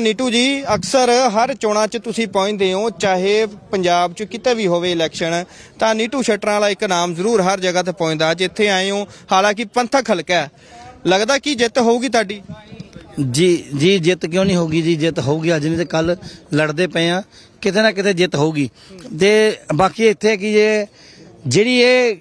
ਨੀਟੂ ਜੀ, ਅਕਸਰ ਹਰ ਚੋਣਾਂ 'ਚ ਤੁਸੀਂ ਪਹੁੰਚਦੇ ਹੋ, ਚਾਹੇ ਪੰਜਾਬ 'ਚ ਕਿਤੇ ਵੀ ਹੋਵੇ ਇਲੈਕਸ਼ਨ, ਤਾਂ ਨੀਟੂ ਸ਼ਟਰਾਂ ਵਾਲਾ ਇੱਕ ਨਾਮ ਜ਼ਰੂਰ ਹਰ ਜਗ੍ਹਾ ਤੇ ਪਹੁੰਚਦਾ, ਜਿੱਥੇ ਆਏ ਹੋ, ਹਾਲਾਂਕਿ ਪੰਥਕ ਹਲਕਾ ਹੈ। ਲੱਗਦਾ ਕਿ ਜਿੱਤ ਹੋਊਗੀ ਤੁਹਾਡੀ? ਜੀ ਜੀ, ਜਿੱਤ ਕਿਉਂ ਨਹੀਂ ਹੋਗੀ ਜੀ? ਜਿੱਤ ਹੋਊਗੀ, ਅੱਜ ਨਹੀਂ ਤੇ ਕੱਲ ਲੜਦੇ ਪਏ ਆ ਕਿਤੇ ਨਾ ਕਿਤੇ ਜਿੱਤ ਹੋਊਗੀ। ਤੇ ਬਾਕੀ ਇੱਥੇ ਕੀ ਇਹ ਜਿਹੜੀ ਇਹ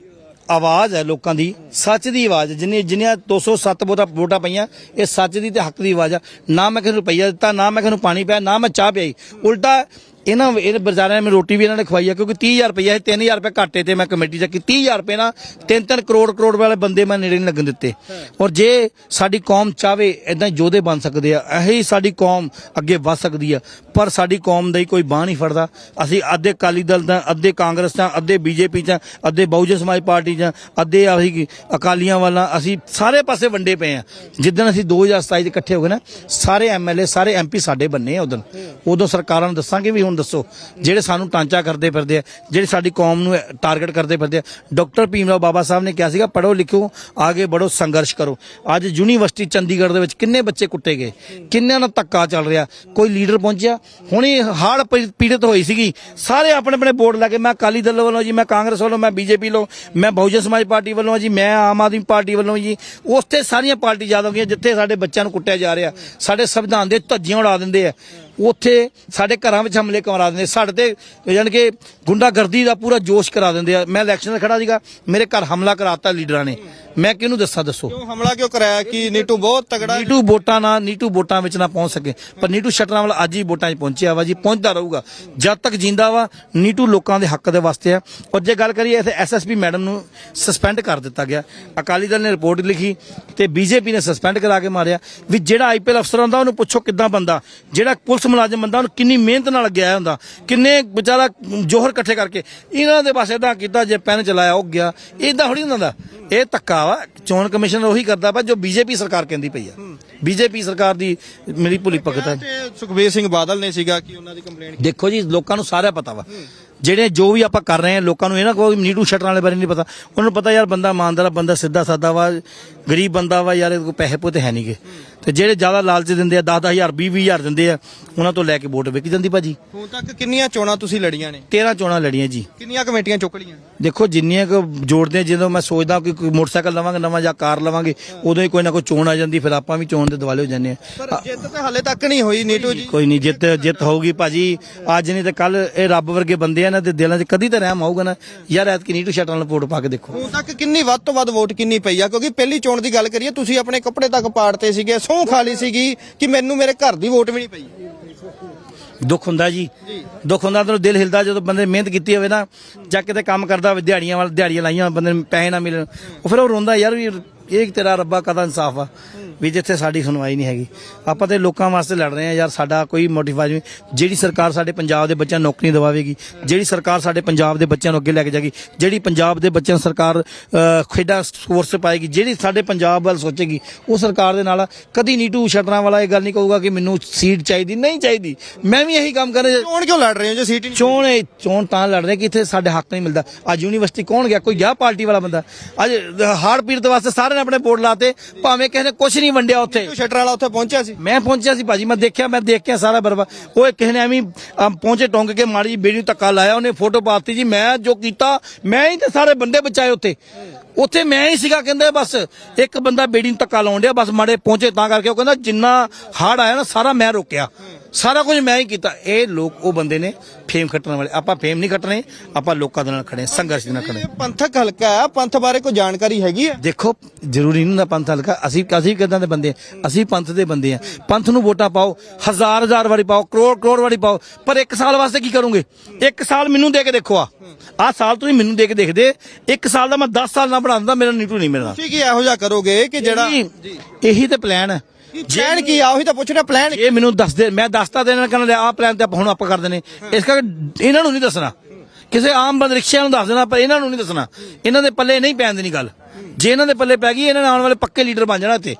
ਆਵਾਜ਼ ਹੈ ਲੋਕਾਂ ਦੀ, ਸੱਚ ਦੀ ਆਵਾਜ਼ ਜਿੰਨੇ ਜਿੰਨੀਆਂ 207 ਵੋਟਾਂ ਵੋਟਾਂ ਪਈਆਂ, ਇਹ ਸੱਚ ਦੀ ਤੇ ਹੱਕ ਦੀ ਆਵਾਜ਼ ਆ ਨਾ ਮੈਂ ਕਿਸੇ ਨੂੰ ਰੁਪਈਆ ਦਿੱਤਾ, ਨਾ ਮੈਂ ਕਿਸੇ ਨੂੰ ਪਾਣੀ ਪਿਆ, ਨਾ ਮੈਂ ਚਾਹ ਪਿਆਈ। ਉਲਟਾ ਇਹਨਾਂ ਇਹ ਬਜ਼ਾਰਾਂ ਨੇ ਰੋਟੀ ਵੀ ਇਹਨਾਂ ਨੇ ਖਵਾਈ ਆ, ਕਿਉਂਕਿ 30000 ਰੁਪਈਆ ਹੈ 3000 ਰੁਪਏ ਘਾਟੇ ਤੇ ਮੈਂ ਕਮੇਟੀ ਚੱਕੀ। 30000 ਰੁਪਏ ਨਾਲ 3-3 ਕਰੋੜ ਕਰੋੜ ਵਾਲੇ ਬੰਦੇ ਮੈਂ ਨੇੜੇ ਨਹੀਂ ਲੱਗਣ ਦਿੱਤੇ। ਔਰ ਜੇ ਸਾਡੀ ਕੌਮ ਚਾਵੇ ਇਦਾਂ ਯੋਧੇ ਬਣ ਸਕਦੇ ਆ। ਇਹੀ ਸਾਡੀ ਕੌਮ ਅੱਗੇ ਵਧ ਸਕਦੀ ਆ। ਪਰ ਸਾਡੀ ਕੌਮ ਦਾ ਹੀ ਕੋਈ ਬਾਹ ਨਹੀਂ ਫੜਦਾ। ਅਸੀਂ ਅੱਧੇ ਅਕਾਲੀ ਦਲ ਦਾ, ਅੱਧੇ ਕਾਂਗਰਸ ਦਾ, ਅੱਧੇ ਬੀਜੇਪੀ ਦਾ, ਅੱਧੇ ਬਹੁਜਨ ਸਮਾਜ ਪਾਰਟੀ ਦਾ, ਅੱਧੇ ਅਸੀਂ ਅਕਾਲੀਆਂ ਵਾਲਾ, ਅਸੀਂ ਸਾਰੇ ਪਾਸੇ ਵੰਡੇ ਪਏ ਆ। ਜਿੱਦਣ ਅਸੀਂ 2027 ਚ ਇਕੱਠੇ ਹੋ ਗਏ ਨਾ, ਸਾਰੇ ਐਮਐਲਏ ਸਾਰੇ ਐਮਪੀ ਸਾਡੇ ਬੰਨੇ ਆ ਉਦੋਂ। ਉਦੋਂ ਸਰਕਾਰਾਂ ਨੂੰ ਦੱਸਾਂਗੇ ਵੀ ਹੁਣ ਦੱਸੋ। ਜਿਹੜੇ ਸਾਨੂੰ ਟਾਂਚਾ ਕਰਦੇ ਫਿਰਦੇ ਆ, ਜਿਹੜੇ ਸਾਡੀ ਕੌਮ ਨੂੰ ਟਾਰਗੇਟ ਕਰਦੇ ਫਿਰਦੇ ਆ। ਡਾਕਟਰ ਭੀਮ ਰਾਓ ਬਾਬਾ ਸਾਹਿਬ ਨੇ ਕਿਹਾ ਸੀਗਾ ਪੜੋ ਲਿਖੋ, ਆਗੇ ਬੜੋ ਸੰਘਰਸ਼ ਕਰੋ। ਅੱਜ ਯੂਨੀਵਰਸਿਟੀ ਚੰਡੀਗੜ੍ਹ ਦੇ ਵਿੱਚ ਕਿੰਨੇ ਬੱਚੇ ਕੁੱਟੇ ਗਏ? ਕਿੰਨਿਆਂ ਨਾਲ ਧੱਕਾ ਚੱਲ ਰਿਹਾ? ਕੋਈ ਲੀਡਰ ਪਹੁੰਚਿਆ? ਹੁਣੇ ਹਾੜ ਪੀੜਤ ਹੋਈ ਸੀਗੀ। ਸਾਰੇ ਆਪਣੇ ਆਪਣੇ ਬੋਰਡ ਲਾ ਕੇ ਮੈਂ ਅਕਾਲੀ ਦਲ ਵੱਲੋਂ ਜੀ, ਮੈਂ ਕਾਂਗਰਸ ਵੱਲੋਂ, ਮੈਂ ਬੀਜੇਪੀ ਵੱਲੋਂ, ਮੈਂ ਬਹੁਜਨ ਸਮਾਜ ਪਾਰਟੀ ਵੱਲੋਂ ਜੀ, ਮੈਂ ਆਮ ਆਦਮੀ ਪਾਰਟੀ ਵੱਲੋਂ ਜੀ ਉਸ ਤੇ ਸਾਰੀਆਂ ਪਾਰਟੀ ਯਾਦ ਹੋ ਗਈਆਂ ਜਿੱਥੇ ਸਾਡੇ ਬੱਚਿਆਂ ਨੂੰ ਕੁੱਟਿਆ ਜਾ ਰਿਹਾ। ਸਾਡੇ ਸੰਵਿਧਾਨ ਦੇ ਧੱਜੀਆਂ ਉਡਾ ਦਿੰਦੇ ਆ। ਉੱਥੇ ਸਾਡੇ ਘਰਾਂ ਵਿੱਚ ਹਮਲੇ ਕਰਾ ਦਿੰਦੇ, ਸਾਡੇ ਤੇ ਜਾਣੀ ਕਿ ਗੁੰਡਾਗਰਦੀ ਦਾ ਪੂਰਾ ਜੋਸ਼ ਕਰਾ ਦਿੰਦੇ ਆ। ਮੈਂ ਇਲੈਕਸ਼ਨ ਖੜਾ ਸੀਗਾ, ਮੇਰੇ ਘਰ ਹਮਲਾ ਕਰਾਤਾ ਲੀਡਰਾਂ ਨੇ। ਮੈਂ ਕਿਹਨੂੰ ਦੱਸਾਂ ਦੱਸੋ? ਕਿਉਂ ਹਮਲਾ ਕਿਉਂ ਕਰਾਇਆ? ਕਿ ਨੀਟੂ ਬਹੁਤ ਤਗੜਾ ਨੀਟੂ ਵੋਟਾਂ ਨਾਲ ਨੀਟੂ ਵੋਟਾਂ ਵਿੱਚ ਨਾ ਪਹੁੰਚ ਸਕੇ। ਪਰ ਨੀਟੂ ਸ਼ਟਰਾਂ ਵਾਲਾ ਅੱਜ ਹੀ ਵੋਟਾਂ 'ਚ ਪਹੁੰਚਿਆ ਵਾ ਜੀ ਪਹੁੰਚਦਾ ਰਹੂਗਾ। ਜਦ ਤੱਕ ਜਿੰਦਾ ਵਾ ਨੀਟੂ ਲੋਕਾਂ ਦੇ ਹੱਕ ਦੇ ਵਾਸਤੇ ਆ। ਔਰ ਜੇ ਗੱਲ ਕਰੀਏ ਇੱਥੇ ਐਸਐਸਪੀ ਮੈਡਮ ਨੂੰ ਸਸਪੈਂਡ ਕਰ ਦਿੱਤਾ ਗਿਆ। ਅਕਾਲੀ ਦਲ ਨੇ ਰਿਪੋਰਟ ਲਿਖੀ ਤੇ ਬੀਜੇਪੀ ਨੇ ਸਸਪੈਂਡ ਕਰਾ ਕੇ ਮਾਰਿਆ। ਵੀ ਜਿਹੜਾ ਆਈਪੀਐਲ ਅਫਸਰ ਹੁੰਦਾ ਉਹਨੂੰ ਪੁੱਛੋ ਕਿੱਦਾਂ ਬੰਦਾ। ਜਿਹੜਾ ਪੁਲਿਸ ਮੁਲਾਜ਼ਮ ਬੰਦਾ ਉਹਨੂੰ ਕਿੰਨੀ ਮਿਹਨਤ ਨਾਲ ਲੱਗਿਆ ਹੁੰਦਾ। ਕਿੰਨੇ ਵਿਚਾਰਾ ਜੋਹਰ ਇਕੱਠੇ ਕਰਕੇ। ਇਹਨਾਂ ਦੇ ਬਸ ਇਦਾਂ ਕੀਤਾ ਜੇ ਪੈਨ ਚਲਾਇਆ ਉਹ ਗਿਆ। ਇਦਾਂ ਥੋੜੀ ਹੁੰਦਾ। ਇਹ ਧੱਕਾ ਵਾ ਚੋਣ ਕਮਿਸ਼ਨ ਉਹੀ ਕਰਦਾ ਵਾ ਜੋ ਬੀਜੇਪੀ ਸਰਕਾਰ ਕਹਿੰਦੀ ਪਈ ਆ। ਬੀਜੇਪੀ ਸਰਕਾਰ ਦੀ ਮੇਰੀ ਭੁਲੀ ਭਗਤ ਹੈ। ਤੇ ਸੁਖਬੀਰ ਸਿੰਘ ਬਾਦਲ ਨੇ ਸੀਗਾ ਕਿ ਉਹਨਾਂ ਦੀ ਕੰਪਲੇਂਟ ਦੇਖੋ ਜੀ ਲੋਕਾਂ ਨੂੰ ਸਾਰਾ ਪਤਾ ਵਾ। ਜਿਹੜੇ ਜੋ ਵੀ ਆਪਾਂ ਕਰ ਰਹੇ ਹਾਂ ਲੋਕਾਂ ਨੂੰ ਇਹ ਨਾ ਕੋਈ ਨੀਟੂ ਸ਼ਟਰਾਂ ਵਾਲੇ ਬਾਰੇ ਨਹੀਂ ਪਤਾ। ਉਹਨਾਂ ਨੂੰ ਪਤਾ ਯਾਰ ਬੰਦਾ ਇਮਾਨਦਾਰ ਬੰਦਾ ਸਿੱਧਾ ਸਾਦਾ ਵਾ ਗਰੀਬ ਬੰਦਾ ਵਾ ਯਾਰ ਇਹਦੇ ਕੋਲ ਪੈਸੇ ਪੋਤੇ ਹੈ ਨਹੀਂਗੇ। ਤੇ ਜਿਹੜੇ ਜ਼ਿਆਦਾ ਲਾਲਚ ਦਿੰਦੇ ਆ 10 ਹਜ਼ਾਰ 20 ਹਜ਼ਾਰ ਦਿੰਦੇ ਆ ਉਹਨਾਂ ਤੋਂ ਲੈ ਕੇ ਵੋਟ ਵਿਕ ਜਾਂਦੀ ਭਾਜੀ। ਹੁਣ ਤੱਕ ਕਿੰਨੀਆਂ ਚੋਣਾਂ ਤੁਸੀਂ ਲੜੀਆਂ ਨੇ? 13 ਚੋਣਾਂ ਲੜੀਆਂ ਜੀ। ਕਿੰਨੀਆਂ ਕਮੇਟੀਆਂ ਚੁੱਕ ਲਈਆਂ? ਦੇਖੋ ਜਿੰਨੀਆਂ ਕੁ ਜੋੜਦੇ ਆ, ਜਦੋਂ ਮੈਂ ਸੋਚਦਾ ਕਿ ਕੋਈ ਮੋਟਰਸਾਈਕਲ ਲਵਾਂਗੇ ਨਵਾਂ ਜਾਂ ਕਾਰ ਲਵਾਂਗੇ ਉਦੋਂ ਹੀ ਕੋਈ ਨਾ ਕੋਈ ਚੋਣ ਆ ਜਾਂਦੀ ਫਿਰ ਆਪਾਂ ਵੀ ਚੋਣ ਦੇ ਦਿਵਾਲੇ ਹੋ ਜਾਂਦੇ ਆ ਪਰ ਜਿੱਤ ਤਾਂ ਹਾਲੇ ਤੱਕ ਨਹੀਂ ਹੋਈ ਨੀਟੂ ਜੀ। ਕੋਈ ਨਹੀਂ ਜਿੱਤ ਜਿੱਤ ਹੋਊਗੀ ਭਾਜੀ। ਅੱਜ ਨਹੀਂ ਤੇ ਕੱਲ ਇਹ ਰੱਬ ਵਰਗੇ ਬੰਦੇ ਆ ਨਾ ਤੇ ਦਿਲਾਂ 'ਚ ਕਦੀ ਤਾਂ ਰਹਿਮ ਆਊਗਾ ਨਾ। ਯਾਰ ਐਤਕੀ ਨੀਟੂ ਸ਼ਟਰਾਂ ਨਾਲ ਵੋਟ ਪਾ ਕੇ ਦੇਖੋ। ਹੁਣ ਤੱਕ ਕਿੰਨੀ ਵੱਧ ਤੋਂ ਵੱਧ ਵੋਟ ਕਿੰਨੀ ਪਈ ਆ? ਕਿਉਂਕਿ ਪਹਿਲੀ ਚੋਣ ਦੀ ਗੱਲ ਕਰੀਏ ਤੁਸੀਂ ਆਪਣੇ ਕੱਪੜੇ ਤੱਕ ਪਾੜਤੇ ਸੀਗੇ ਸਹੁੰ ਖਾਲੀ ਸੀਗੀ ਕਿ ਮੈਨੂੰ ਮੇਰੇ ਘਰ ਦੀ ਵੋਟ ਵੀ ਨਹੀਂ ਪਈ? ਦੁੱਖ ਹੁੰਦਾ ਜੀ। ਦੁੱਖ ਹੁੰਦਾ ਤਾਂ ਦਿਲ ਹਿਲਦਾ ਜਦੋਂ ਬੰਦੇ ਨੇ ਮਿਹਨਤ ਕੀਤੀ ਹੋਵੇ ਨਾ ਜਾਂ ਕਿਤੇ ਕੰਮ ਕਰਦਾ ਹੋਵੇ ਦਿਹਾੜੀਆਂ ਵਾਲ ਦਿਹਾੜੀਆਂ ਲਾਈਆਂ ਬੰਦੇ ਨੂੰ ਪੈਸੇ ਨਾ ਮਿਲਣ। ਉਹ ਫਿਰ ਉਹ ਰੋਂਦਾ ਯਾਰ ਵੀ ਇਹ ਤੇਰਾ ਰੱਬਾ ਕਦਾ ਇਨਸਾਫ ਆ? ਵੀ ਜਿੱਥੇ ਸਾਡੀ ਸੁਣਵਾਈ ਨਹੀਂ ਹੈਗੀ। ਆਪਾਂ ਤੇ ਲੋਕਾਂ ਵਾਸਤੇ ਲੜ ਰਹੇ ਆ ਯਾਰ ਸਾਡਾ ਕੋਈ ਮੋਟੀਵੇਸ਼ਨ ਨਹੀਂ ਜਿਹੜੀ ਸਰਕਾਰ ਸਾਡੇ ਪੰਜਾਬ ਦੇ ਬੱਚਿਆਂ ਨੂੰ ਨੌਕਰੀ ਦਿਵਾਵੇਗੀ ਜਿਹੜੀ ਸਰਕਾਰ ਸਾਡੇ ਪੰਜਾਬ ਦੇ ਬੱਚਿਆਂ ਨੂੰ ਅੱਗੇ ਲੈ ਕੇ ਜਾਏਗੀ ਜਿਹੜੀ ਪੰਜਾਬ ਦੇ ਬੱਚਿਆਂ ਨੂੰ ਸਰਕਾਰ ਖੇਡਾਂ ਸਪੋਰਟਸ ਪਾਏਗੀ ਜਿਹੜੀ ਸਾਡੇ ਪੰਜਾਬ ਵੱਲ ਸੋਚੇਗੀ ਉਹ ਸਰਕਾਰ ਦੇ ਨਾਲ। ਕਦੀ ਨੀਟੂ ਸ਼ਟਰਾਂ ਵਾਲਾ ਇਹ ਗੱਲ ਨਹੀਂ ਕਹੂਗਾ ਕਿ ਮੈਨੂੰ ਸੀਟ ਚਾਹੀਦੀ ਨਹੀਂ ਚਾਹੀਦੀ। ਮੈਂ ਵੀ ਇਹੀ ਕੰਮ ਕਰ ਰਿਹਾ ਚੋਣ ਕਿਉਂ ਲੜ ਰਹੇ ਹੋ ਜੇ ਸੀਟ ਨਹੀਂ ਚੋਣ ਚੋਣ ਤਾਂ ਲੜ ਰਹੇ ਕਿ ਇੱਥੇ ਸਾਡੇ ਹੱਕ ਨਹੀਂ ਮਿਲਦਾ। ਅੱਜ ਯੂਨੀਵਰਸਿਟੀ ਕੌਣ ਗਿਆ? ਕੋਈ ਗਿਆ ਪਾਰਟੀ ਵਾਲਾ ਬੰਦਾ। ਅੱਜ ਹਾਰਡ ਪੀੜਤ ਵਾਸਤੇ ਸਾਰੇ ਨੇ ਆਪਣੇ ਬੋਰਡ ਲਾਤੇ ਭਾਵੇਂ ਕਿਸੇ ਨੇ ਕੁਝ ਨਹੀਂ ਵੰਡਿਆ ਉੱਥੇ। ਸ਼ਟਰ ਵਾਲਾ ਉੱਥੇ ਪਹੁੰਚਿਆ ਸੀ? ਮੈਂ ਪਹੁੰਚਿਆ ਸੀ ਭਾਜੀ ਮੈਂ ਦੇਖਿਆ ਮੈਂ ਦੇਖ ਕੇ ਸਾਰਾ ਬਰਬਾ ਉਹ ਕਿਸੇ ਨੇ ਐਵੇਂ ਪਹੁੰਚੇ ਟੋਂਗ ਕੇ ਮਾੜੀ ਜਿਹੀ ਬੇੜੀ ਨੂੰ ਧੱਕਾ ਲਾਇਆ ਉਹਨੇ ਫੋਟੋ ਪਾਤੀ ਜੀ ਮੈਂ ਜੋ ਕੀਤਾ ਮੈਂ ਹੀ ਤੇ ਸਾਰੇ ਬੰਦੇ ਬਚਾਏ ਉੱਥੇ। ਉੱਥੇ ਮੈਂ ਹੀ ਸੀਗਾ ਕਹਿੰਦੇ ਬਸ ਇੱਕ ਬੰਦਾ ਬੇੜੀ ਨੂੰ ਧੱਕਾ ਲਾਉਣ ਡਿਆ ਬਸ ਮਾੜੇ ਪਹੁੰਚੇ ਤਾਂ ਕਰਕੇ ਉਹ ਕਹਿੰਦਾ ਜਿੰਨਾ ਹਾੜ ਆਇਆ ਨਾ ਸਾਰਾ ਮੈਂ ਰੋਕਿਆ। ਸਾਰਾ ਕੁਝ ਮੈਂ ਹੀ ਕੀਤਾ। ਇਹ ਲੋਕ ਉਹ ਬੰਦੇ ਨੇ ਫੇਮ ਖੱਟਣ ਵਾਲੇ। ਆਪਾਂ ਫੇਮ ਨਹੀਂ ਖੱਟਣੇ ਆਪਾਂ ਲੋਕਾਂ ਦੇ ਨਾਲ ਖੜੇ ਹਾਂ, ਸੰਘਰਸ਼ ਦੇ ਨਾਲ ਖੜੇ ਹਾਂ। ਪੰਥਕ ਹਲਕਾ ਹੈ ਪੰਥ ਬਾਰੇ ਕੋਈ ਜਾਣਕਾਰੀ ਹੈਗੀ ਹੈ? ਦੇਖੋ ਜ਼ਰੂਰੀ ਨਹੀਂ ਹੁੰਦਾ ਪੰਥ ਹਲਕਾ। ਅਸੀਂ ਅਸੀਂ ਕਿਦਾਂ ਦੇ ਬੰਦੇ ਹਾਂ? ਅਸੀਂ ਪੰਥ ਦੇ ਬੰਦੇ ਆ ਪੰਥ ਨੂੰ ਵੋਟਾਂ ਪਾਓ ਹਜ਼ਾਰ ਹਜ਼ਾਰ ਵਾਰੀ ਪਾਓ ਕਰੋੜ ਕਰੋੜ ਵਾਰੀ ਪਾਓ। ਪਰ ਇੱਕ ਸਾਲ ਵਾਸਤੇ ਕੀ ਕਰੋਗੇ? ਇੱਕ ਸਾਲ ਮੈਨੂੰ ਦੇ ਕੇ ਦੇਖੋ ਆ। ਆਹ ਸਾਲ ਤੁਸੀਂ ਮੈਨੂੰ ਦੇ ਕੇ ਦੇਖਦੇ। ਇੱਕ ਸਾਲ ਦਾ ਮੈਂ 10 ਸਾਲ ਨਾ ਬਣਾ ਦਿੰਦਾ ਮੇਰਾ ਨੀਟੂ ਨਹੀਂ ਮਿਲਣਾ। ਤੁਸੀਂ ਕੀ ਇਹੋ ਜਿਹਾ ਕਰੋਗੇ ਕਿ ਜਿਹੜਾ ਇਹੀ ਤੇ ਪਲਾਨ ਹੈ। ਪਲਾਨ ਕੀ ਆ? ਉਹੀ ਤਾਂ ਪੁੱਛਣਾ ਪਲਾਨ ਇਹ ਮੈਨੂੰ ਦੱਸ ਦੇ ਮੈਂ ਦੱਸਤਾ ਦੇਣਾ ਕਹਿੰਦੇ ਆਹ ਪਲਾਨ ਤੇ ਆਪਾਂ ਹੁਣ ਆਪਾਂ ਕਰ ਦੇਣੇ ਇਸ ਕਰਕੇ ਇਹਨਾਂ ਨੂੰ ਨਹੀਂ ਦੱਸਣਾ। ਕਿਸੇ ਆਮ ਬੰਦ ਰਿਕਸ਼ਿਆਂ ਨੂੰ ਦੱਸ ਦੇਣਾ ਪਰ ਇਹਨਾਂ ਨੂੰ ਨਹੀਂ ਦੱਸਣਾ। ਇਹਨਾਂ ਦੇ ਪੱਲੇ ਨਹੀਂ ਪੈਣ ਦੇਣੀ ਗੱਲ। ਜੇ ਇਹਨਾਂ ਦੇ ਪੱਲੇ ਪੈ ਗਈ ਇਹਨਾਂ ਨੇ ਆਉਣ ਵਾਲੇ ਪੱਕੇ ਲੀਡਰ ਬਣ ਜਾਣਾ ਇੱਥੇ।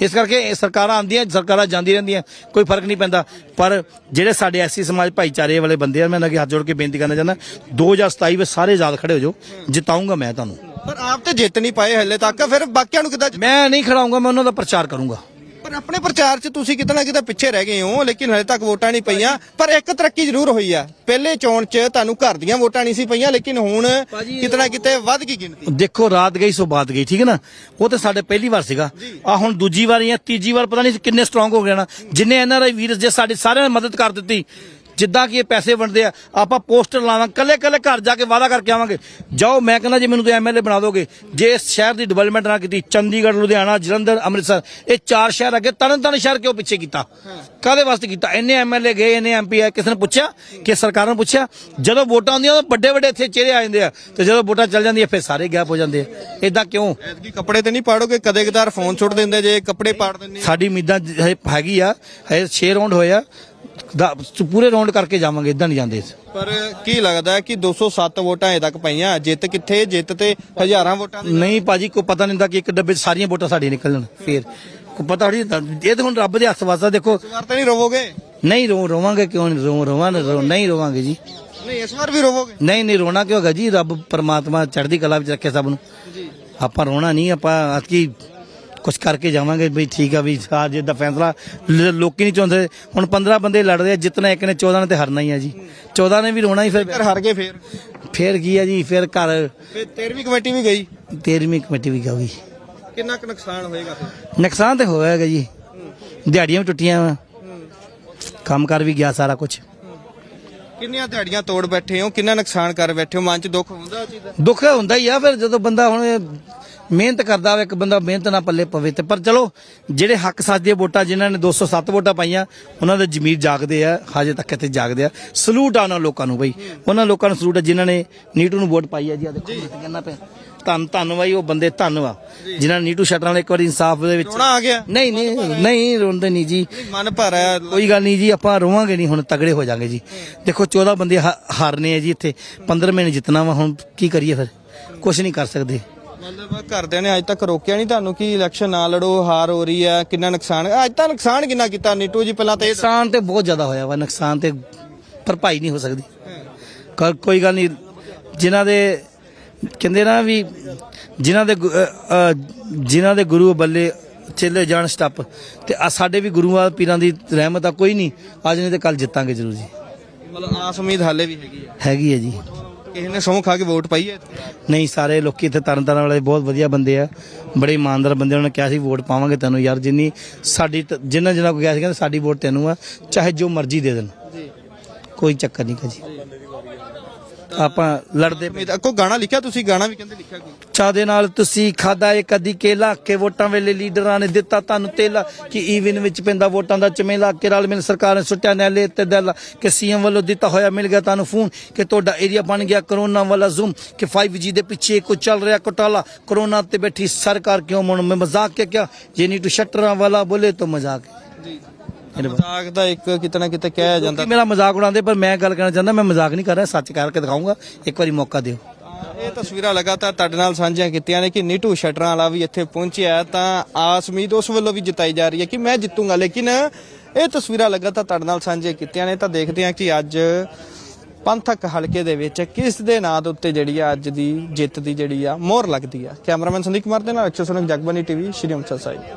ਇਸ ਕਰਕੇ ਸਰਕਾਰਾਂ ਆਉਂਦੀਆਂ ਸਰਕਾਰਾਂ ਜਾਂਦੀਆਂ ਰਹਿੰਦੀਆਂ ਕੋਈ ਫ਼ਰਕ ਨਹੀਂ ਪੈਂਦਾ। ਪਰ ਜਿਹੜੇ ਸਾਡੇ ਐਸੀ ਸਮਾਜ ਭਾਈਚਾਰੇ ਵਾਲੇ ਬੰਦੇ ਆ ਮੈਂ ਇਹਨਾਂ ਅੱਗੇ ਹੱਥ ਜੋੜ ਕੇ ਬੇਨਤੀ ਕਰਨਾ ਚਾਹੁੰਦਾ 2027 ਵਿੱਚ ਸਾਰੇ ਆਜ਼ਾਦ ਖੜੇ ਹੋ ਜਾਓ ਜਿਤਾਉਂਗਾ ਮੈਂ ਤੁਹਾਨੂੰ। ਪਰ ਆਪ ਤੇ ਜਿੱਤ ਨਹੀਂ ਪਾਏ ਹਲੇ ਤੱਕ ਫਿਰ ਬਾਕੀਆਂ ਨੂੰ ਕਿੱਦਾਂ ਮੈਂ ਨਹੀਂ ਖੜਾਉਂਗਾ ਮੈਂ ਉਹਨਾਂ ਦਾ ਪ੍ਰਚਾਰ ਕਰੂੰਗਾ। ਪਰ ਆਪਣੇ ਪ੍ਰਚਾਰ 'ਚ ਤੁਸੀਂ ਕਿਤੇ ਨਾ ਕਿਤੇ ਪਿੱਛੇ ਰਹਿ ਗਏ ਹੋ ਲੇਕਿਨ ਹਲੇ ਤੱਕ ਵੋਟਾਂ ਨਹੀਂ ਪਈਆਂ। ਪਰ ਇੱਕ ਤਰੱਕੀ ਜ਼ਰੂਰ ਹੋਈ ਆ। ਪਹਿਲੇ ਚੋਣ 'ਚ ਤੁਹਾਨੂੰ ਘਰ ਦੀਆਂ ਵੋਟਾਂ ਨਹੀਂ ਸੀ ਪਈਆਂ ਲੇਕਿਨ ਹੁਣ ਕਿਤੇ ਨਾ ਕਿਤੇ ਵੱਧ ਗਈ ਗਿਣਤੀ। ਦੇਖੋ ਰਾਤ ਗਈ ਸੋ ਬਾਤ ਗਈ ਠੀਕ ਹੈ ਨਾ? ਉਹ ਤਾਂ ਸਾਡੇ ਪਹਿਲੀ ਵਾਰ ਸੀਗਾ। ਆ ਹੁਣ ਦੂਜੀ ਵਾਰ ਜਾਂ ਤੀਜੀ ਵਾਰ ਪਤਾ ਨਹੀਂ ਕਿੰਨੇ ਸਟਰੋਂਗ ਹੋ ਗਏ ਨਾ। ਜਿੰਨੇ ਐਨਆਰਆਈ ਵੀਰ ਜੇ ਸਾਡੇ ਸਾਰਿਆਂ ਨੇ ਮਦਦ ਕਰ ਦਿੱਤੀ। ਜਿੱਦਾਂ ਕਿ ਇਹ ਪੈਸੇ ਵੰਡਦੇ ਆ ਆਪਾਂ ਪੋਸਟਰ ਲਾਵਾਂ ਕੱਲੇ ਕੱਲੇ ਘਰ ਜਾ ਕੇ ਵਾਅਦਾ ਕਰਕੇ ਆਵਾਂਗੇ। ਜਾਓ ਮੈਂ ਕਹਿੰਦਾ ਜੇ ਮੈਨੂੰ ਤੁਸੀਂ ਐਮਐਲਏ ਬਣਾ ਦੋਗੇ। ਜੇ ਇਸ ਸ਼ਹਿਰ ਦੀ ਡਿਵੈਲਪਮੈਂਟ ਨਾ ਕੀਤੀ ਚੰਡੀਗੜ੍ਹ ਲੁਧਿਆਣਾ ਜਲੰਧਰ ਅੰਮ੍ਰਿਤਸਰ ਇਹ ਚਾਰ ਸ਼ਹਿਰ ਅੱਗੇ ਤਰਨ ਤਾਰਨ ਸ਼ਹਿਰ ਕਿਉਂ ਪਿੱਛੇ ਕੀਤਾ? ਕਾਦੇ ਵਾਸਤੇ ਕੀਤਾ? ਇੰਨੇ ਐਮਐਲਏ ਗਏ ਇੰਨੇ ਐਮਪੀ ਆਏ ਕਿਸੇ ਨੇ ਪੁੱਛਿਆ? ਕਿ ਸਰਕਾਰ ਨੇ ਪੁੱਛਿਆ? ਜਦੋਂ ਵੋਟਾਂ ਆਉਂਦੀਆਂ ਉਦੋਂ ਵੱਡੇ ਵੱਡੇ ਇੱਥੇ ਚਿਹਰੇ ਆ ਜਾਂਦੇ ਆ। ਤੇ ਜਦੋਂ ਵੋਟਾਂ ਚੱਲ ਜਾਂਦੀਆਂ ਫਿਰ ਸਾਰੇ ਗੈਪ ਹੋ ਜਾਂਦੇ ਆ। ਇਦਾਂ ਕਿਉਂ? ਐਤਕੀ ਕੱਪੜੇ ਤੇ ਨਹੀਂ ਪਾੜੋਗੇ? ਕਦੇ ਕਦਾਰ ਫੋਨ ਸੁੱਟ ਦਿੰਦੇ ਜੇ ਕੱਪੜੇ ਪਾੜ ਦਿੰਦੇ ਸਾਡੀ ਉਮੀਦਾਂ ਹਜੇ ਹੈਗੀ ਆ। ਹਜੇ 6 ਰਾਉਂਡ ਹੋਏ ਆ। ਦਾ- ਪੂਰੇ ਰਾਉਂਡ ਕਰਕੇ ਜਾਵਾਂਗੇ ਇਦਾਂ ਨਹੀਂ ਜਾਂਦੇ ਪਰ ਕੀ ਲੱਗਦਾ ਹੈ ਕਿ 207 ਵੋਟਾਂ ਅਜੇ ਤੱਕ ਪਈਆਂ ਜਿੱਤ ਕਿੱਥੇ ਜਿੱਤ ਤੇ ਹਜ਼ਾਰਾਂ ਵੋਟਾਂ ਦੀ ਨਹੀਂ ਭਾਜੀ ਕੋਈ ਪਤਾ ਨਹੀਂ ਹੁੰਦਾ ਕਿ ਇੱਕ ਡੱਬੇ 'ਚ ਸਾਰੀਆਂ ਵੋਟਾਂ ਸਾਡੀਆਂ ਨਿਕਲਣ ਫੇਰ। ਕੋਈ ਪਤਾ ਨਹੀਂ ਇਹ ਤਾਂ ਹੁਣ ਰੱਬ ਦੇ ਹੱਥ ਵਾਸਾ ਦੇਖੋ। ਇਸ ਵਾਰ ਤਾਂ ਨਹੀਂ ਰੋਵੋਗੇ? ਨਹੀਂ ਰੋ ਰੋਵਾਂਗੇ ਕਿਉਂ ਨਹੀਂ? ਰੋ ਰੋਵਾਂ ਰੋ- ਨਹੀਂ ਰੋਵਾਂਗੇ ਜੀ। ਨਹੀਂ ਇਸ ਵਾਰ ਵੀ ਰੋਵੋਗੇ? ਨਹੀਂ ਨਹੀਂ ਰੋਣਾ ਕਿਉਂ ਹੈਗਾ ਜੀ? ਰੱਬ ਪਰਮਾਤਮਾ ਚੜ੍ਹਦੀ ਕਲਾ ਵਿੱਚ ਰੱਖੇ ਸਭ ਨੂੰ। ਆਪਾਂ ਰੋਣਾ ਨਹੀਂ ਆਪਾਂ ਅੱਜ ਕੁਝ ਕਰਕੇ ਜਾਵਾਂਗੇ ਬਈ ਠੀਕ ਆ ਵੀ ਅੱਜ ਦਾ ਫੈਸਲਾ ਲ- ਲੋਕੀ ਨਹੀਂ ਚਾਹੁੰਦੇ। ਹੁਣ 15 ਬੰਦੇ ਲੜ ਰਹੇ ਆ ਜਿੱਤਣਾ ਇੱਕ ਨੇ 14 ਨੇ ਤੇ ਹਾਰਨਾ ਹੀ ਆ ਜੀ। 14 ਨੇ ਵੀ ਰੋਣਾ ਹੀ ਫਿਰ। ਹਾਰ ਗਏ ਫੇਰ। ਫਿਰ ਕੀ ਆ ਜੀ ਫਿਰ ਘਰ ਫਿਰ 13ਵੀਂ ਕਮੇਟੀ ਵੀ ਗਈ। 13ਵੀਂ ਕਮੇਟੀ ਵੀ ਗਈ। ਕਿੰਨਾ ਕੁ ਨੁਕਸਾਨ ਹੋਏਗਾ ਫਿਰ? ਨੁਕਸਾਨ ਤੇ ਹੋਇਆ ਹੈਗਾ ਜੀ। ਦਿਹਾੜੀਆਂ ਵੀ ਟੁੱਟੀਆਂ ਵਾ। ਕੰਮ ਕਰ ਵੀ ਗਿਆ ਸਾਰਾ ਕੁਝ ਕਿੰਨੀਆਂ ਦਿਹਾੜੀਆਂ ਤੋੜ ਬੈਠੇ ਹੋ? ਕਿੰਨਾ ਨੁਕਸਾਨ ਕਰ ਬੈਠੇ ਹੋ? ਮਨ 'ਚ ਦੁੱਖ ਹੁੰਦਾ ਉਹ ਚੀਜ਼ ਦਾ? ਦੁੱਖ ਹੁੰਦਾ ਹੀ ਆ ਫਿਰ ਜਦੋਂ ਬੰਦਾ ਹੁਣ ਮਿਹਨਤ ਕਰਦਾ ਹੋਵੇ ਇੱਕ ਬੰਦਾ ਮਿਹਨਤ ਨਾ ਪੱਲੇ ਪਵੇ ਤੇ ਪਰ ਚਲੋ ਜਿਹੜੇ ਹੱਕ ਸੱਚ ਦੀਆਂ ਵੋਟਾਂ ਜਿਨ੍ਹਾਂ ਨੇ 207 ਵੋਟਾਂ ਪਾਈਆਂ ਉਹਨਾਂ ਦੇ ਜ਼ਮੀਰ ਜਾਗਦੇ ਆ ਹਜੇ ਤੱਕ ਇੱਥੇ ਜਾਗਦੇ ਆ। ਸਲੂਟ ਆ ਉਹਨਾਂ ਲੋਕਾਂ ਨੂੰ ਬਈ। ਉਹਨਾਂ ਲੋਕਾਂ ਨੂੰ ਸਲੂਟ ਆ ਜਿਨ੍ਹਾਂ ਨੇ ਨੀਟੂ ਨੂੰ ਵੋਟ ਪਾਈ ਆ ਜੀ ਆ ਦੇਖੋ ਮੈਂ ਕਹਿੰਦਾ ਪਿਆ। ਧੰਨ ਧੰਨ ਬਾਈ ਉਹ ਬੰਦੇ ਧੰਨ ਵਾ। ਜਿਨ੍ਹਾਂ ਨੇ ਨੀਟੂ ਸ਼ਟਰਾਂ ਨੇ ਇੱਕ ਵਾਰੀ ਇਨਸਾਫ ਦੇ ਵਿੱਚ ਰੋਣਾ ਆ ਗਿਆ। ਨਹੀਂ ਨਹੀਂ ਨਹੀਂ ਰੋਂਦੇ ਨਹੀਂ ਜੀ। ਮਨ ਭਰ ਆਇਆ ਕੋਈ ਗੱਲ ਨਹੀਂ ਜੀ ਆਪਾਂ ਰੋਵਾਂਗੇ ਨਹੀਂ ਹੁਣ ਤਗੜੇ ਹੋ ਜਾਾਂਗੇ ਜੀ। ਦੇਖੋ 14 ਬੰਦੇ ਹਾਰਨੇ ਆ ਜੀ ਇੱਥੇ। 15 ਮਹੀਨੇ ਜਿੱਤਣਾ ਵਾ ਹੁਣ ਕੀ ਕਰੀਏ ਫਿਰ? ਕੁਝ ਨਹੀਂ ਕਰ ਸਕਦੇ। ਮਤਲਬ ਘਰਦਿਆਂ ਨੇ ਅੱਜ ਤੱਕ ਰੋਕਿਆ ਨਹੀਂ ਤੁਹਾਨੂੰ ਕਿ ਇਲੈਕਸ਼ਨ ਨਾ ਲੜੋ ਹਾਰ ਹੋ ਰਹੀ ਹੈ ਕਿੰਨਾ ਨੁਕਸਾਨ ਅੱਜ ਤਾਂ ਨੁਕਸਾਨ ਕਿੰਨਾ ਕੀਤਾ ਨੀਟੂ ਜੀ ਪਹਿਲਾਂ ਤਾਂ ਇਹ ਨੁਕਸਾਨ ਤੇ ਬਹੁਤ ਜ਼ਿਆਦਾ ਹੋਇਆ ਵਾ ਨੁਕਸਾਨ ਤੇ ਭਰਪਾਈ ਨਹੀਂ ਹੋ ਸਕਦੀ। ਕ- ਕੋਈ ਗੱਲ ਨਹੀਂ ਜਿਨ੍ਹਾਂ ਦੇ ਕਹਿੰਦੇ ਨਾ ਵੀ ਜਿਨ੍ਹਾਂ ਦੇ ਗੁ- ਅ, ਅ, ਜਿਨ੍ਹਾਂ ਦੇ ਗੁਰੂ ਬੱਲੇ ਚੇਲੇ ਜਾਣ ਸਟੱਪ ਤੇ ਆ ਸਾਡੇ ਵੀ ਗੁਰੂਆਂ ਪੀਰਾਂ ਦੀ ਰਹਿਮਤ ਆ ਕੋਈ ਨਹੀਂ ਅੱਜ ਨਹੀਂ ਤੇ ਕੱਲ ਜਿੱਤਾਂਗੇ ਜ਼ਰੂਰ ਜੀ। ਮਤਲਬ ਆਸ ਉਮੀਦ ਹਾਲੇ ਵੀ ਹੈਗੀ ਹੈ ਹੈਗੀ ਹੈ ਜੀ। ਕਿਸੇ ਨੇ ਸਹੁੰ ਖਾ ਕੇ ਵੋਟ ਪਾਈ ਹੈ? ਨਹੀਂ ਸਾਰੇ ਲੋਕੀ ਇੱਥੇ ਤਰਨ ਤਾਰਨ ਵਾਲੇ ਬਹੁਤ ਵਧੀਆ ਬੰਦੇ ਆ। ਬੜੇ ਇਮਾਨਦਾਰ ਬੰਦੇ ਉਹਨਾਂ ਨੇ ਕਿਹਾ ਸੀ ਵੋਟ ਪਾਵਾਂਗੇ ਤੈਨੂੰ। ਯਾਰ ਜਿੰਨੀ ਸਾਡੀ ਤ- ਜਿੰਨਾ ਜਿੰਨਾ ਕੋਈ ਕਿਹਾ ਸੀ ਕਹਿੰਦੇ ਸਾਡੀ ਵੋਟ ਤੈਨੂੰ ਆ। ਚਾਹੇ ਜੋ ਮਰਜ਼ੀ ਦੇ ਦੇਣ। ਕੋਈ ਚੱਕਰ ਨਹੀਂ ਜੀ। ਆਪਾਂ ਲੜਦੇ ਪਏ। ਉਮੀਦ ਕੋਈ ਗਾਣਾ ਲਿਖਿਆ ਤੁਸੀਂ? ਗਾਣਾ ਵੀ ਕਹਿੰਦੇ ਲਿਖਿਆ ਕੋਈ? ਚਾਹ ਦੇ ਨਾਲ ਤੁਸੀਂ ਖਾਦਾ ਏ ਕਦੀ ਕੇਲਾ ਕੇ ਵੋਟਾਂ ਵੇਲੇ ਲੀਡਰਾਂ ਨੇ ਦਿੱਤਾ ਤੁਹਾਨੂੰ ਤੇਲਾ। ਕਿ ਈਵਨ ਵਿੱਚ ਪੈਂਦਾ ਵੋਟਾਂ ਦਾ ਚਮੇਲਾ ਕਿ ਰਲ ਮਿਲ ਸਰਕਾਰ ਨੇ ਸੁੱਟਿਆ ਨੈਲੇ ਤੇ ਦਿਲ। ਕਿ ਸੀਐਮ ਵੱਲੋਂ ਦਿੱਤਾ ਹੋਇਆ ਮਿਲ ਗਿਆ ਤੁਹਾਨੂੰ ਫੋਨ ਕਿ ਤੁਹਾਡਾ ਏਰੀਆ ਬਣ ਗਿਆ ਕਰੋਨਾ ਵਾਲਾ ਜ਼ੂਮ। ਕਿ 5G ਦੇ ਪਿੱਛੇ ਕੋ ਚੱਲ ਰਿਹਾ ਘੋਟਾਲਾ। ਕਰੋਨਾ ਤੇ ਬੈਠੀ ਸਰਕਾਰ ਕਿਉਂ ਮਨ ਮਜ਼ਾਕ ਕੇ ਕਿਆ? ਜੇ ਨੀ ਟੂ ਸ਼ਟਰਾਂ ਵਾਲਾ ਬੋਲੇ ਤਾਂ ਮਜ਼ਾਕ। ਜੀ। ਮਜ਼ਾਕ ਦਾ ਇੱਕ ਕਿਤੇ ਨਾ ਕਿਤੇ ਕਿਹਾ ਜਾਂਦਾ। ਮੇਰਾ ਮਜ਼ਾਕ ਉਡਾਉਂਦੇ ਪਰ ਮੈਂ ਗੱਲ ਕਰਨਾ ਚਾਹੁੰਦਾ ਮੈਂ ਮਜ਼ਾਕ ਨਹੀਂ ਕਰ ਰਿਹਾ ਸੱਚ ਕਰਕੇ ਦਿਖਾਊਂਗਾ। ਇੱਕ ਵਾਰੀ ਮੌਕਾ ਦਿਓ। ਇਹ ਤਸਵੀਰਾਂ ਲਗਾਤਾਰ ਤੁਹਾਡੇ ਨਾਲ ਸਾਂਝੀਆਂ ਕੀਤੀਆਂ ਨੇ ਕਿ ਨੀਟੂ ਸ਼ਟਰਾਂ ਵਾਲਾ ਵੀ ਇੱਥੇ ਪਹੁੰਚਿਆ ਤਾਂ ਆਸ ਉਮੀਦ ਉਸ ਵੱਲੋਂ ਵੀ ਜਿਤਾਈ ਜਾ ਰਹੀ ਹੈ ਕਿ ਮੈਂ ਜਿੱਤੂੰਗਾ ਲੇਕਿਨ ਇਹ ਤਸਵੀਰਾਂ ਲਗਾਤਾਰ ਤੁਹਾਡੇ ਨਾਲ ਸਾਂਝੀਆਂ ਕੀਤੀਆਂ ਨੇ। ਤਾਂ ਦੇਖਦੇ ਹਾਂ ਕਿ ਅੱਜ ਪੰਥਕ ਹਲਕੇ ਦੇ ਵਿੱਚ ਕਿਸ ਦੇ ਨਾਂ ਦੇ ਉੱਤੇ ਜਿਹੜੀ ਆ ਅੱਜ ਦੀ ਜਿੱਤ ਦੀ ਜਿਹੜੀ ਆ ਮੋਹਰ ਲੱਗਦੀ ਆ। ਕੈਮਰਾਮੈਨ ਸੰਦੀਪ ਕੁਮਾਰ ਦੇ ਨਾਲ ਅਕਸ਼ਰ ਸੁਨਕ ਜਗਬਾਨੀ ਟੀਵੀ ਸ਼੍ਰੀ ਅੰਮ੍ਰਿਤਸਰ ਸਾਹਿਬ।